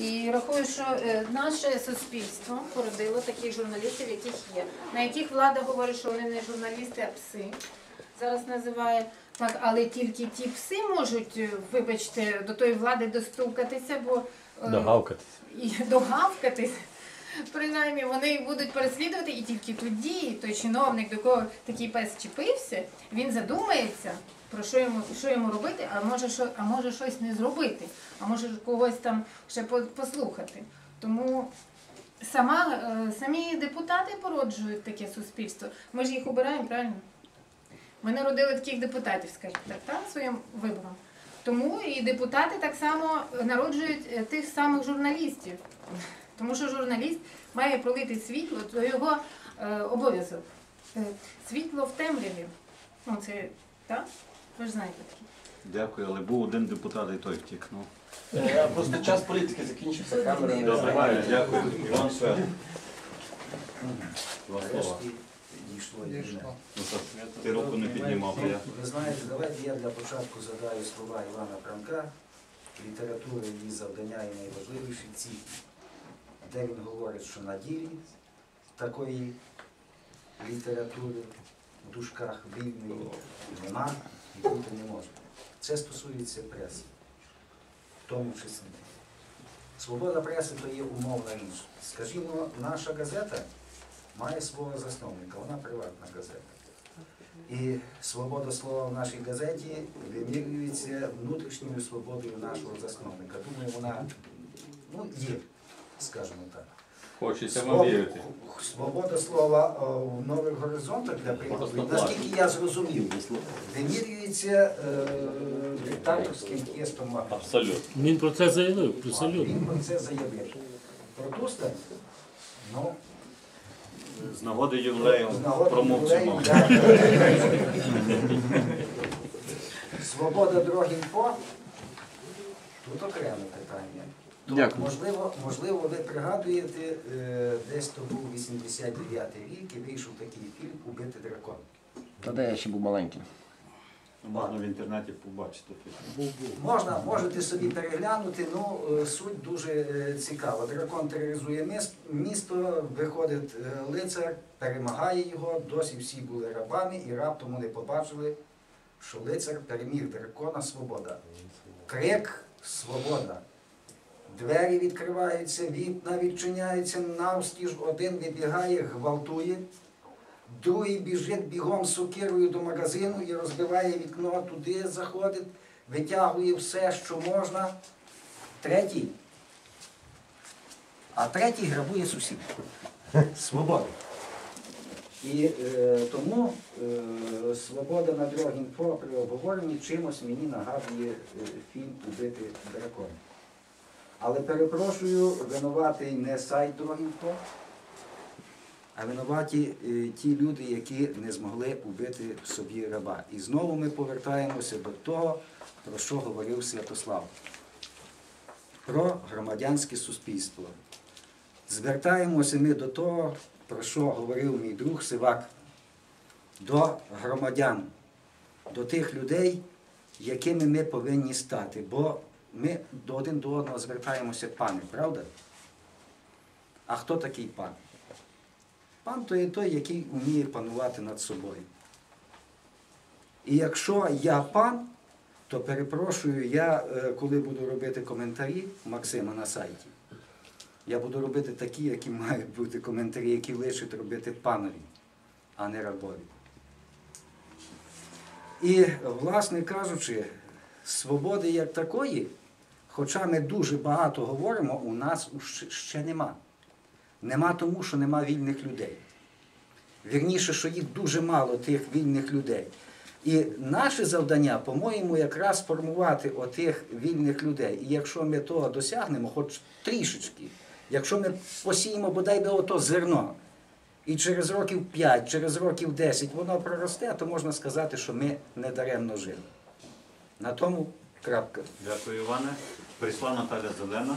І рахую, що е, наше суспільство породило таких журналістів, яких є, на яких влада говорить, що вони не журналісти, а пси. Зараз називає так, але тільки ті пси можуть, е, вибачте, до тої влади достукатися, бо е, Догавкатись. і догавкатись. Принаймні вони будуть переслідувати, і тільки тоді той чиновник, до кого такий пес чіпився, він задумається, про що йому, що йому робити, а може, що, а може щось не зробити, а може когось там ще послухати. Тому сама, е, самі депутати породжують таке суспільство. Ми ж їх обираємо, правильно? Ми народили таких депутатів, скажімо так, так, своїм вибором. Тому і депутати так само народжують е, тих самих журналістів. Тому що журналіст має пролити світло, то його е, обов'язок. Е, світло в темряві. Ну, це так? Ви ж знаєте таке. Дякую, але був один депутат і той втік. Ну. Е, Просто час політики закінчився, камера не Добре, знімає. дякую. Іван Свят. Два слова. Дійшло і. Ну, Ти руку не піднімав, а я. Ви знаєте, давайте я для початку задаю слова Івана Франка. Література її завдання і найважливіші ці, де він говорить, що на ділі такої літератури в дужках вільної нема і бути не може. Це стосується преси, в тому числі. Свобода преси то є умовна річ. Скажімо, наша газета має свого засновника, вона приватна газета. І свобода слова в нашій газеті вимірюється внутрішньою свободою нашого засновника. Думаю, вона ну, є, скажімо так. Хочеться вам вірити. Свобода слова о, в нових горизонтах для прикладу, наскільки я зрозумів, вимірюється е, диктаторським тестом. Абсолютно. Він про це заявив, абсолютно. Він про це заявив. Про Туста, ну, З нагоди ювілею нагоди промовців ювілею, мав. да. Свобода Дрогінфо, тут окреме питання. Тут, Дякую. Можливо, можливо, ви пригадуєте, е, десь то був 89-й рік і вийшов такий фільм Убити дракон. Та де я ще був маленьким. Можна в інтернеті побачити. Можна, можете собі переглянути, ну е, суть дуже е, цікава. Дракон тероризує місто, виходить лицар, перемагає його, досі всі були рабами і раптом вони побачили, що лицар переміг дракона свобода. Крик свобода. Двері відкриваються, вікна відчиняються, навстіж один вибігає, гвалтує. Другий біжить бігом сокирою до магазину і розбиває вікно, туди заходить, витягує все, що можна. Третій. А третій грабує сусід. Свобода. І е, тому е, свобода на Дрогінфо при обговоренні чимось мені нагадує е, фільм Убити дракона. Але перепрошую, винуватий не сайт Дрогінфо, а винуваті е, ті люди, які не змогли убити собі раба. І знову ми повертаємося до того, про що говорив Святослав. Про громадянське суспільство. Звертаємося ми до того, про що говорив мій друг Сивак, до громадян, до тих людей, якими ми повинні стати. Бо ми до один до одного звертаємося пане, правда? А хто такий пан? Пан то є той, який вміє панувати над собою. І якщо я пан, то перепрошую, я, е, коли буду робити коментарі Максима на сайті, я буду робити такі, які мають бути коментарі, які лишать робити панові, а не рабові. І, власне кажучи, свободи як такої, хоча ми дуже багато говоримо, у нас ще нема. Нема тому, що нема вільних людей. Вірніше, що їх дуже мало, тих вільних людей. І наше завдання, по-моєму, якраз формувати отих вільних людей. І якщо ми того досягнемо, хоч трішечки, якщо ми посіємо бодай би ото зерно, і через років 5, через років 10 воно проросте, то можна сказати, що ми недаремно жили. На тому крапка. Дякую, Іване. Прийшла Наталя Зелена.